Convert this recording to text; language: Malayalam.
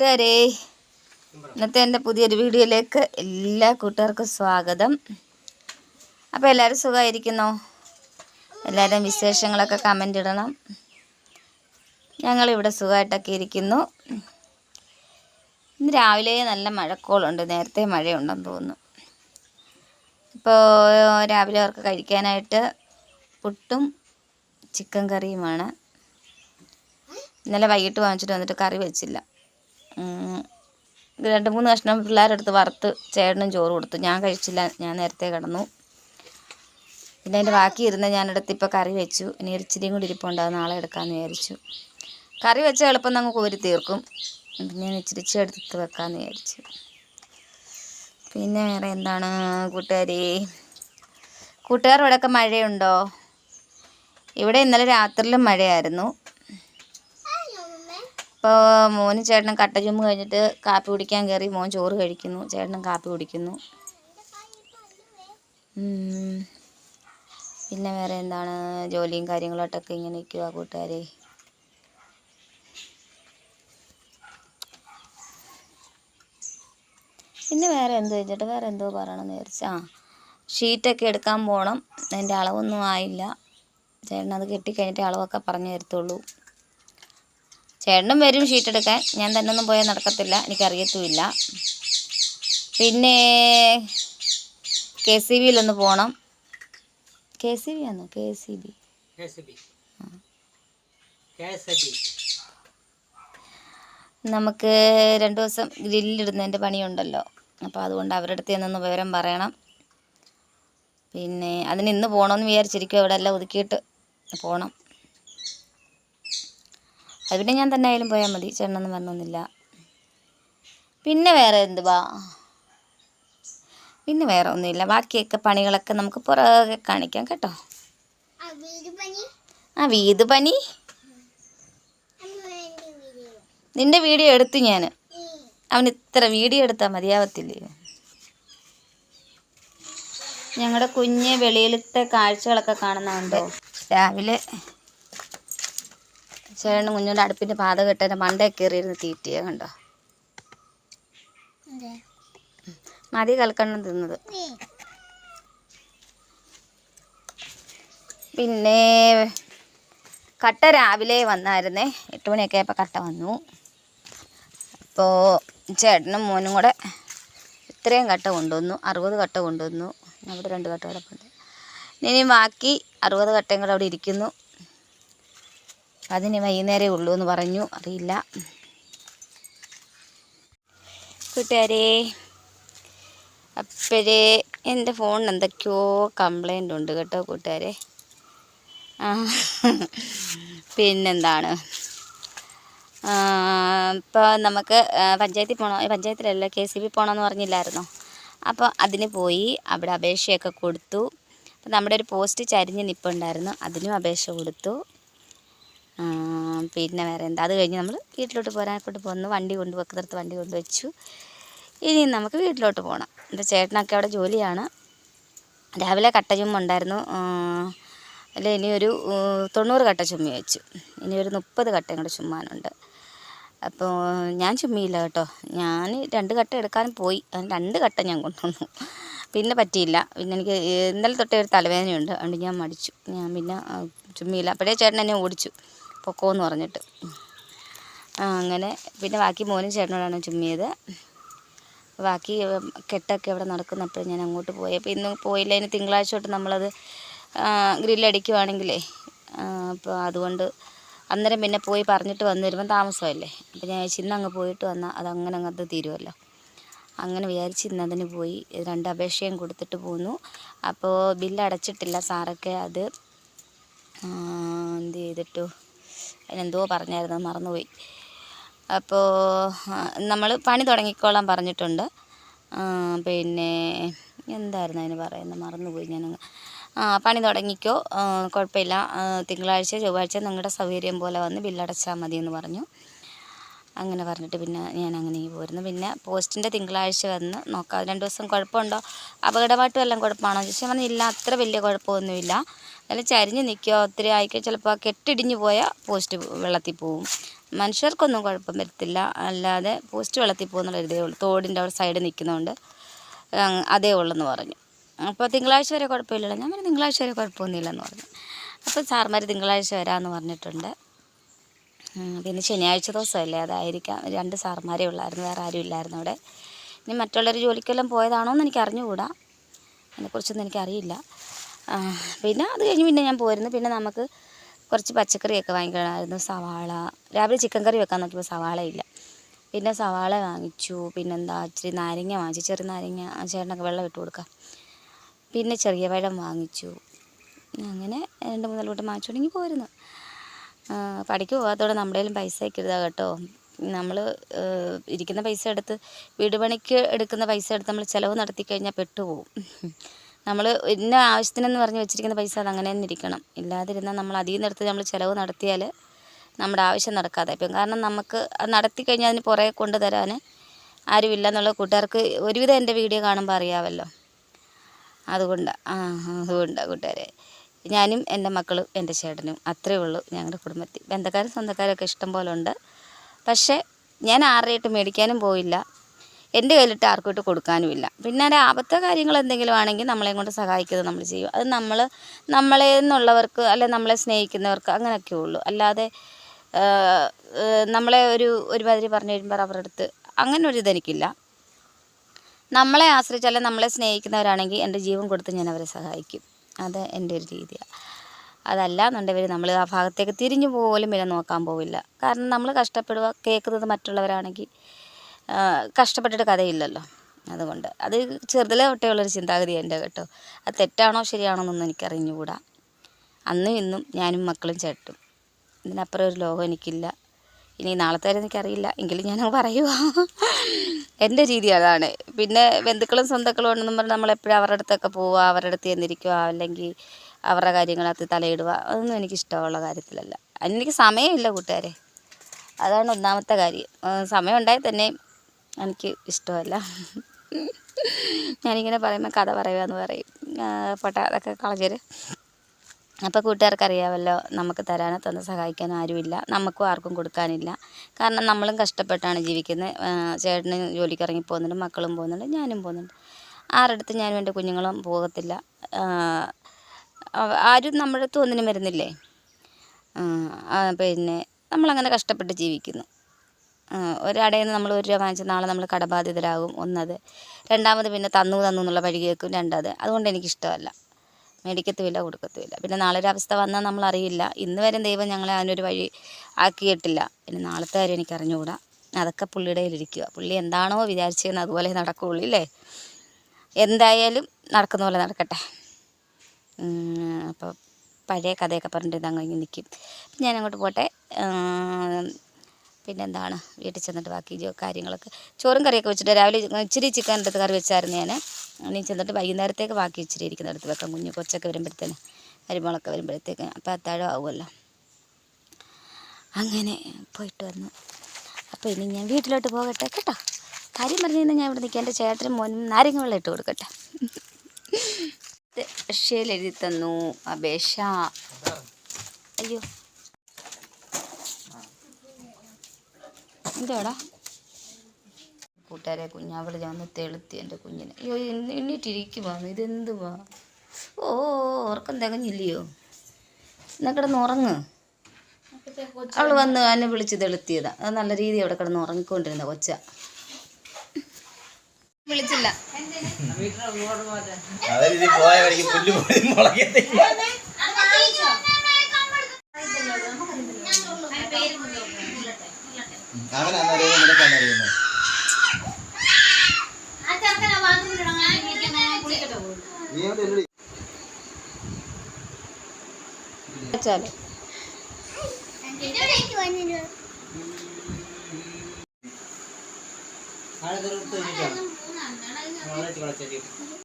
കൂട്ടുകാരെ ഇന്നത്തെ എന്റെ പുതിയൊരു വീഡിയോയിലേക്ക് എല്ലാ കൂട്ടുകാർക്കും സ്വാഗതം. അപ്പോൾ എല്ലാവരും സുഖമായിരിക്കുന്നോ? എല്ലാവരും വിശേഷങ്ങളൊക്കെ കമന്റ് ഇടണം. ഞങ്ങളിവിടെ സുഖമായിട്ടൊക്കെ ഇരിക്കുന്നു. ഇന്ന് രാവിലെ നല്ല മഴക്കോളുണ്ട്. നേരത്തെ മഴയുണ്ടെന്ന് തോന്നുന്നു. ഇപ്പോൾ രാവിലെ അവർക്ക് കഴിക്കാനായിട്ട് പുട്ടും ചിക്കൻ കറിയുമാണ്. ഇന്നലെ വൈകിട്ട് വാങ്ങിച്ചിട്ട് വന്നിട്ട് കറി വെച്ചില്ല. രണ്ട് മൂന്ന് കഷ്ണം പിള്ളേരെടുത്ത് വറുത്ത് ചേട്ടനും ചോറ് കൊടുത്തു. ഞാൻ കഴിച്ചില്ല. ഞാൻ നേരത്തെ കിടന്നു. പിന്നെ അതിന്റെ ബാക്കി ഇരുന്ന് ഞാനെടുത്ത് ഇപ്പോൾ കറി വെച്ചു. ഇനി ഇരിച്ചിരിയും കൂടി ഇരിപ്പുണ്ട്. അത് നാളെ എടുക്കാമെന്ന് വിചാരിച്ചു. കറി വെച്ചാൽ എളുപ്പം നമുക്ക് കോരി തീർക്കും. പിന്നെ ഞാൻ എടുത്ത് വെക്കാമെന്ന് വിചാരിച്ചു. പിന്നെ വേറെ എന്താണ് കൂട്ടുകാരി? കൂട്ടുകാർ ഇവിടെയൊക്കെ മഴയുണ്ടോ? ഇവിടെ ഇന്നലെ രാത്രിയിലും മഴയായിരുന്നു. ഇപ്പോൾ മോനും ചേട്ടനും കട്ട ചുമ കഴിഞ്ഞിട്ട് കാപ്പി കുടിക്കാൻ കയറി മോൻ ചോറ് കഴിക്കുന്നു. ചേട്ടനും കാപ്പി കുടിക്കുന്നു. പിന്നെ വേറെ എന്താണ്? ജോലിയും കാര്യങ്ങളായിട്ടൊക്കെ ഇങ്ങനെ നിൽക്കുക കൂട്ടുകാരെ. പിന്നെ വേറെ എന്തോ വെച്ചിട്ട് വേറെ എന്തോ പറയണമെന്ന് വിചാരിച്ചു. ഷീറ്റൊക്കെ എടുക്കാൻ പോകണം അതിന്റെ അളവൊന്നും ആയില്ല. ചേട്ടനത് കെട്ടിക്കഴിഞ്ഞിട്ട് അളവൊക്കെ പറഞ്ഞു തരത്തുള്ളൂ. ചേട്ടനും വരും ഷീറ്റ് എടുക്കാൻ. ഞാൻ തന്നെ ഒന്നും പോയാൽ നടക്കത്തില്ല. എനിക്കറിയത്തുമില്ല. പിന്നെ കെ സി ബിയിലൊന്ന് പോകണം കെ സി ബി ആണോ കെ സി ബി. നമുക്ക് രണ്ട് ദിവസം ഗ്രില്ലിടുന്നതിന്റെ പണിയുണ്ടല്ലോ. അപ്പോൾ അതുകൊണ്ട് അവരുടെ അടുത്ത് ചെന്നൊന്ന് വിവരം പറയണം. പിന്നെ അതിന് ഇന്ന് പോകണമെന്ന് വിചാരിച്ചിരിക്കും അവിടെ എല്ലാം ഒതുക്കിയിട്ട് പോകണം. അത് പിന്നെ ഞാൻ തന്നെ ആയാലും പോയാൽ മതി. ചേട്ടനൊന്നും പറഞ്ഞൊന്നുമില്ല പിന്നെ വേറെ എന്തുവാ? പിന്നെ വേറെ ഒന്നുമില്ല. ബാക്കിയൊക്കെ പണികളൊക്കെ നമുക്ക് പുറകെ കാണിക്കാം കേട്ടോ. ആ വീത് പനി നിന്റെ വീഡിയോ എടുത്തു ഞാൻ അവൻ ഇത്ര വീഡിയോ എടുത്താൽ മതിയാവത്തില്ലേ? ഞങ്ങളുടെ കുഞ്ഞ് വെളിയിലത്തെ കാഴ്ചകളൊക്കെ കാണുന്നുണ്ടോ രാവിലെ ചേട്ടനും കുഞ്ഞുങ്ങളുടെ അടുപ്പിന്റെ പാത കെട്ടതിന്റെ മണ്ടേ കയറിയിരുന്ന് തീറ്റിയ കണ്ടോ? മതി കൽക്കണ്ണം തിന്നത്. പിന്നെ കട്ട രാവിലെ വന്നായിരുന്നേ. എട്ട് മണിയൊക്കെ ആയപ്പോൾ കട്ട വന്നു. അപ്പോൾ ചേട്ടനും മോനും കൂടെ ഇത്രയും കട്ട കൊണ്ടുവന്നു. അറുപത് കട്ട കൊണ്ടുവന്നു. അവിടെ രണ്ട് കട്ട കിടപ്പുണ്ട് ഇനി ബാക്കി അറുപത് കട്ടയും കൂടെ അവിടെ ഇരിക്കുന്നു. അതിന് വൈകുന്നേരമേ ഉള്ളൂ എന്ന് പറഞ്ഞു. അറിയില്ല. കൂട്ടുകാരെ അപ്പോഴേ എന്റെ ഫോണിന് എന്തൊക്കെയോ കംപ്ലൈന്റ് ഉണ്ട് കേട്ടോ കൂട്ടുകാരെ. പിന്നെന്താണ്? ഇപ്പോൾ നമുക്ക് പഞ്ചായത്തിൽ പോകണം പഞ്ചായത്തിലല്ല കെ സി ബി പോകണമെന്ന് പറഞ്ഞില്ലായിരുന്നോ? അപ്പോൾ അതിന് പോയി അവിടെ അപേക്ഷയൊക്കെ കൊടുത്തു. അപ്പോൾ നമ്മുടെ ഒരു പോസ്റ്റ് ചരിഞ്ഞ് നിൽപ്പുണ്ടായിരുന്നു അതിനും അപേക്ഷ കൊടുത്തു. പിന്നെ വേറെ എന്താ? അത് കഴിഞ്ഞ് നമ്മൾ വീട്ടിലോട്ട് പോരാനായിട്ട് പോന്നു? വണ്ടി കൊണ്ട് വെക്കുന്നിടത്ത് വണ്ടി കൊണ്ട് വെച്ചു. ഇനി നമുക്ക് വീട്ടിലോട്ട് പോകണം എന്റെ ചേട്ടനൊക്കെ അവിടെ ജോലിയാണ്. രാവിലെ കട്ട ചുമ ഉണ്ടായിരുന്നു. അല്ല ഇനിയൊരു തൊണ്ണൂറ് കട്ട ചുമ്മ വെച്ചു. ഇനിയൊരു മുപ്പത് കട്ടയും കൂടെ ചുമ്മാനുണ്ട്. അപ്പോൾ ഞാൻ ചുമ്മിയില്ല കേട്ടോ. ഞാൻ രണ്ട് കട്ട എടുക്കാനും പോയി. രണ്ട് കട്ട ഞാൻ കൊണ്ടുവന്നു. പിന്നെ പറ്റിയില്ല. പിന്നെ എനിക്ക് ഇന്നലെ തൊട്ടേ ഒരു തലവേദനയുണ്ട്. അതുകൊണ്ട് ഞാൻ മടിച്ചു. ഞാൻ പിന്നെ ചുമ്മിയില്ല. അപ്പോഴേ ചേട്ടൻ എന്നെ ഓടിച്ചു. പൊക്കോന്ന് പറഞ്ഞിട്ട്. അങ്ങനെ പിന്നെ ബാക്കി മോനും ചേട്ടനോടാണ് ചുമ്മിയത്. ബാക്കി കെട്ടൊക്കെ ഇവിടെ നടക്കുന്നപ്പോൾ ഞാൻ അങ്ങോട്ട് പോയി. അപ്പോൾ ഇന്ന് പോയില്ല. ഇനി തിങ്കളാഴ്ച തൊട്ട് നമ്മളത് ഗ്രില്ലടിക്കുവാണെങ്കിലേ അപ്പോൾ അതുകൊണ്ട് അന്നേരം പിന്നെ പോയി പറഞ്ഞിട്ട് വന്നു വരുമ്പം താമസമല്ലേ. അപ്പോൾ ഞാൻ ഇന്ന് അങ്ങ് പോയിട്ട് വന്നാൽ അത് അങ്ങനെ അങ്ങനത്തെ തീരുമല്ലോ അങ്ങനെ വിചാരിച്ച് ഇന്ന് അതിന് പോയി. രണ്ട് അപേക്ഷയും കൊടുത്തിട്ട് പോന്നു. അപ്പോൾ ബില്ല് അടച്ചിട്ടില്ല സാറൊക്കെ അത്. എന്ത് ചെയ്തിട്ടു? അതിനെന്തോ പറഞ്ഞായിരുന്നു മറന്നുപോയി. അപ്പോൾ നമ്മൾ പണി തുടങ്ങിക്കോളാൻ പറഞ്ഞിട്ടുണ്ട്. പിന്നെ എന്തായിരുന്നു അതിന് പറയുന്നത്? മറന്നുപോയി ഞാനങ്ങ് ആ പണി തുടങ്ങിക്കോ. കുഴപ്പമില്ല. തിങ്കളാഴ്ച ചൊവ്വാഴ്ച നിങ്ങളുടെ സൗകര്യം പോലെ വന്ന് ബില്ലടച്ചാൽ മതിയെന്ന് പറഞ്ഞു. അങ്ങനെ പറഞ്ഞിട്ട് പിന്നെ ഞാൻ അങ്ങനെ പോരുന്നു. പിന്നെ പോസ്റ്റിന്റെ തിങ്കളാഴ്ച വന്ന് നോക്കാം. രണ്ട് ദിവസം കുഴപ്പമുണ്ടോ? അപകടമായിട്ട് വല്ലതും കുഴപ്പമാണോ? ചോദിച്ചാൽ പറഞ്ഞാൽ ഇല്ല അത്ര വലിയ കുഴപ്പമൊന്നുമില്ല. അതിൽ ചരിഞ്ഞ് നിൽക്കുക ഒത്തിരി ആയിക്കോ ചിലപ്പോൾ കെട്ടിടിഞ്ഞ് പോയാൽ പോസ്റ്റ് വെള്ളത്തിൽ പോവും. മനുഷ്യർക്കൊന്നും കുഴപ്പം വരത്തില്ല. അല്ലാതെ പോസ്റ്റ് വെള്ളത്തിൽ പോകുന്നുള്ള ഇതേ ഉള്ളൂ. തോടിന്റെ അവിടെ സൈഡിൽ നിൽക്കുന്നതുകൊണ്ട് അതേ ഉള്ളെന്ന് പറഞ്ഞു. അപ്പോൾ തിങ്കളാഴ്ച വരെ കുഴപ്പമില്ലല്ലോ. ഞാൻ പറഞ്ഞു തിങ്കളാഴ്ച വരെ കുഴപ്പമൊന്നുമില്ലെന്ന് പറഞ്ഞു. അപ്പോൾ സാർമാർ തിങ്കളാഴ്ച വരാമെന്ന് പറഞ്ഞിട്ടുണ്ട്. പിന്നെ ശനിയാഴ്ച ദിവസമല്ലേ അതായിരിക്കാം. രണ്ട് സാർമാരേ ഉള്ളായിരുന്നു വേറെ ആരും ഇല്ലായിരുന്നു അവിടെ. ഇനി മറ്റുള്ളവർ ജോലിക്കെല്ലാം പോയതാണോ എന്ന് എനിക്ക് അറിഞ്ഞുകൂടാ. അതിനെക്കുറിച്ചൊന്നും എനിക്കറിയില്ല. പിന്നെ അത് കഴിഞ്ഞ് പിന്നെ ഞാൻ പോയിരുന്നു പിന്നെ നമുക്ക് കുറച്ച് പച്ചക്കറിയൊക്കെ വാങ്ങിക്കണമായിരുന്നു. സവാള. രാവിലെ ചിക്കൻ കറി വെക്കാൻ നോക്കിയപ്പോൾ സവാള ഇല്ല. പിന്നെ സവാള വാങ്ങിച്ചു. പിന്നെന്താ ഇച്ചിരി നാരങ്ങ വാങ്ങിച്ചു. ചെറിയ നാരങ്ങ ചേട്ടനൊക്കെ വെള്ളം ഇട്ട് കൊടുക്കാം. പിന്നെ ചെറിയ പഴം വാങ്ങിച്ചു. അങ്ങനെ രണ്ട് മൂന്ന് കൂട്ടം തുടങ്ങി പോരുന്നു. ആ, പണിക്ക് പോകാത്തതോടെ നമ്മുടെ പൈസ വയ്ക്കരുതാ കേട്ടോ. നമ്മൾ ഇരിക്കുന്ന പൈസ എടുത്ത് വീട് പണിക്ക് എടുക്കുന്ന പൈസ എടുത്ത് നമ്മൾ ചിലവ് നടത്തി കഴിഞ്ഞാൽ പെട്ടുപോകും നമ്മൾ ഇന്ന ആവശ്യത്തിനെന്ന് പറഞ്ഞ് വെച്ചിരിക്കുന്ന പൈസ അത് അങ്ങനെ തന്നെ ഇരിക്കണം. ഇല്ലാതിരുന്നാൽ നമ്മൾ അതിൽ നിന്ന് എടുത്ത് നമ്മൾ ചിലവ് നടത്തിയാൽ നമ്മുടെ ആവശ്യം നടക്കാതെ ഇപ്പം കാരണം നമുക്ക് അത് നടത്തി കഴിഞ്ഞാൽ അതിന് പുറകെ കൊണ്ടുതരാൻ ആരുമില്ല എന്നുള്ള കൂട്ടുകാർക്ക് ഒരുവിധം എന്റെ വീഡിയോ കാണുമ്പോൾ അറിയാമല്ലോ അതുകൊണ്ട് ആ അതുകൊണ്ടാണ് കൂട്ടുകാരെ. ഞാനും എന്റെ മക്കളും എന്റെ ചേട്ടനും അത്രേ ഉള്ളൂ ഞങ്ങളുടെ കുടുംബത്തിൽ ബന്ധക്കാരും സ്വന്തക്കാരൊക്കെ ഇഷ്ടം പോലെ ഉണ്ട്. പക്ഷേ ഞാൻ ആരുടെയിട്ട് മേടിക്കാനും പോയില്ല. എന്റെ കയ്യിലിട്ട് ആർക്കും ഇട്ട് കൊടുക്കാനുമില്ല പിന്നെ അതിന്റെ ആപത്ത കാര്യങ്ങൾ എന്തെങ്കിലും ആണെങ്കിൽ നമ്മളെയും കൊണ്ട് സഹായിക്കുന്നത് നമ്മൾ ചെയ്യും അത് നമ്മൾ നമ്മളെ നിന്നുള്ളവർക്ക് അല്ലെ നമ്മളെ സ്നേഹിക്കുന്നവർക്ക് അങ്ങനെയൊക്കെ ഉള്ളൂ. അല്ലാതെ നമ്മളെ ഒരു ഒരുമാതിരി പറഞ്ഞു കഴിയുമ്പോൾ അവരുടെ അടുത്ത് അങ്ങനെ ഒരു ഇതെനിക്കില്ല. നമ്മളെ ആശ്രയിച്ചാൽ നമ്മളെ സ്നേഹിക്കുന്നവരാണെങ്കിൽ എന്റെ ജീവൻ കൊടുത്ത് ഞാൻ അവരെ സഹായിക്കും. അത് എന്റെ ഒരു രീതിയാണ് അതല്ല എന്നുണ്ടെങ്കിൽ നമ്മൾ ആ ഭാഗത്തേക്ക് തിരിഞ്ഞു പോലും പിന്നെ നോക്കാൻ പോവില്ല. കാരണം നമ്മൾ കഷ്ടപ്പെടുക കേൾക്കുന്നത് മറ്റുള്ളവരാണെങ്കിൽ കഷ്ടപ്പെട്ടിട്ട് കഥയില്ലല്ലോ. അതുകൊണ്ട് അത് ചെറുതിലെ തൊട്ടേ ഉള്ളൊരു ചിന്താഗതി എന്റെ കേട്ടോ. അത് തെറ്റാണോ ശരിയാണോ എന്നൊന്നും എനിക്കറിഞ്ഞുകൂടാ. അന്നും ഇന്നും ഞാനും മക്കളും ചേട്ടും ഇതിനപ്പുറം ഒരു ലോകം എനിക്കില്ല. ഇനി നാളത്തെ വരെ എനിക്കറിയില്ല. എങ്കിലും ഞാൻ പറയുക എന്റെ രീതി അതാണ്. പിന്നെ ബന്ധുക്കളും സ്വന്തക്കളും ഉണ്ടെന്ന് പറഞ്ഞാൽ നമ്മളെപ്പോഴും അവരുടെ അടുത്തൊക്കെ പോവുക അവരുടെ അടുത്ത് ചെന്നിരിക്കുക അല്ലെങ്കിൽ അവരുടെ കാര്യങ്ങളകത്ത് തലയിടുക. അതൊന്നും എനിക്ക് ഇഷ്ടമുള്ള കാര്യത്തിലല്ല. അതിനെനിക്ക് സമയമില്ല കൂട്ടുകാരെ. അതാണ് ഒന്നാമത്തെ കാര്യം. സമയം ഉണ്ടായാൽ തന്നെ എനിക്ക് ഇഷ്ടമല്ല. ഞാനിങ്ങനെ പറയുമ്പോൾ കഥ പറയുക എന്ന് പറയും പോട്ടെ അതൊക്കെ കളഞ്ഞേര്. അപ്പോൾ കൂട്ടുകാർക്ക് അറിയാമല്ലോ നമുക്ക് തരാനോ തന്ന് സഹായിക്കാനോ ആരുമില്ല. നമുക്കും ആർക്കും കൊടുക്കാനില്ല. കാരണം നമ്മളും കഷ്ടപ്പെട്ടാണ് ജീവിക്കുന്നത്. ചേട്ടന് ജോലിക്ക് ഇറങ്ങി പോകുന്നുണ്ട് മക്കളും പോകുന്നുണ്ട് ഞാനും പോകുന്നുണ്ട്. ആരുടെ അടുത്ത് ഞാനും എന്റെ കുഞ്ഞുങ്ങളും പോകത്തില്ല. ആരും നമ്മുടെ അടുത്ത് ഒന്നിനും വരുന്നില്ലേ? പിന്നെ നമ്മളങ്ങനെ കഷ്ടപ്പെട്ട് ജീവിക്കുന്നു. ഒരടയിൽ നിന്ന് നമ്മൾ ഒരു രൂപ വാങ്ങിച്ച നാളെ നമ്മൾ കടബാധിതരാകും ഒന്നത്. രണ്ടാമത് പിന്നെ തന്നു തന്നു എന്നുള്ള വഴി കേൾക്കും രണ്ടത്. അതുകൊണ്ട് എനിക്കിഷ്ടമല്ല. മേടിക്കത്തുമില്ല കൊടുക്കത്തുമില്ല. പിന്നെ നാളെ ഒരു അവസ്ഥ വന്നാൽ നമ്മൾ അറിയില്ല ഇന്ന് വരെ ദൈവം ഞങ്ങളെ അതിനൊരു വഴി ആക്കിയിട്ടില്ല. പിന്നെ നാളത്തെ കാര്യം എനിക്ക് അറിഞ്ഞുകൂടാ. അതൊക്കെ പുള്ളിയുടെ കയ്യിലിരിക്കുക പുള്ളി എന്താണോ വിചാരിച്ചതെന്ന് അതുപോലെ നടക്കുകയുള്ളൂ ഇല്ലേ? എന്തായാലും നടക്കുന്ന പോലെ നടക്കട്ടെ. അപ്പോൾ പഴയ കഥയൊക്കെ പറഞ്ഞിട്ട് ഇതങ്ങനെ നിൽക്കും. ഞാൻ അങ്ങോട്ട് പോട്ടെ ഉം, പിന്നെന്താണ് വീട്ടിൽ ചെന്നിട്ട് ബാക്കി കാര്യങ്ങളൊക്കെ. ചോറും കറിയൊക്കെ വെച്ചിട്ട് രാവിലെ ഇച്ചിരി ചിക്കൻ എടുത്ത് കറി വെച്ചായിരുന്നു ഞാൻ ഇനി ചെന്നിട്ട് വൈകുന്നേരത്തേക്ക് ബാക്കി ഇച്ചിരി ഇരിക്കുന്ന എടുത്ത് വെക്കാം. കുഞ്ഞു കൊച്ചൊക്കെ വരുമ്പോഴത്തേന് അരിമുളൊക്കെ വരുമ്പോഴത്തേക്ക് അപ്പോൾ അത്താഴം ആവുമല്ലോ. അങ്ങനെ പോയിട്ട് വന്നു. അപ്പോൾ ഇനി ഞാൻ വീട്ടിലോട്ട് പോകട്ടെ കേട്ടോ. കാര്യം പറഞ്ഞു കഴിഞ്ഞാൽ ഞാൻ ഇവിടെ നിൽക്കാം. എന്റെ ചേട്ടനും മോനും നാരങ്ങ വെള്ളം ഇട്ട് കൊടുക്കട്ടെ. അക്ഷയിൽ എഴുതി തന്നു. അപേക്ഷ. അയ്യോ. എന്താടാ? കൂട്ടുകാരെ കുഞ്ഞാവൾ ഞാൻ ഒന്ന് തെളുത്തി എന്റെ കുഞ്ഞിനെ. അയ്യോ എണ്ണ- എണ്ണീറ്റിരിക്കുവാന്ന് ഇതെന്തുവാ? ഓ ഉറക്കം തികഞ്ഞില്ലയോ? എന്നാ കിടന്ന് ഉറങ്ങ്. അവൾ വന്ന് എന്നെ വിളിച്ച് തെളുത്തിയതാ. അത് നല്ല രീതി അവിടെ കിടന്ന് ഉറങ്ങിക്കൊണ്ടിരുന്ന കൊച്ച. വിളിച്ചില്ല. അതെ രീതി പോയ വഴിക്ക് പുല്ല്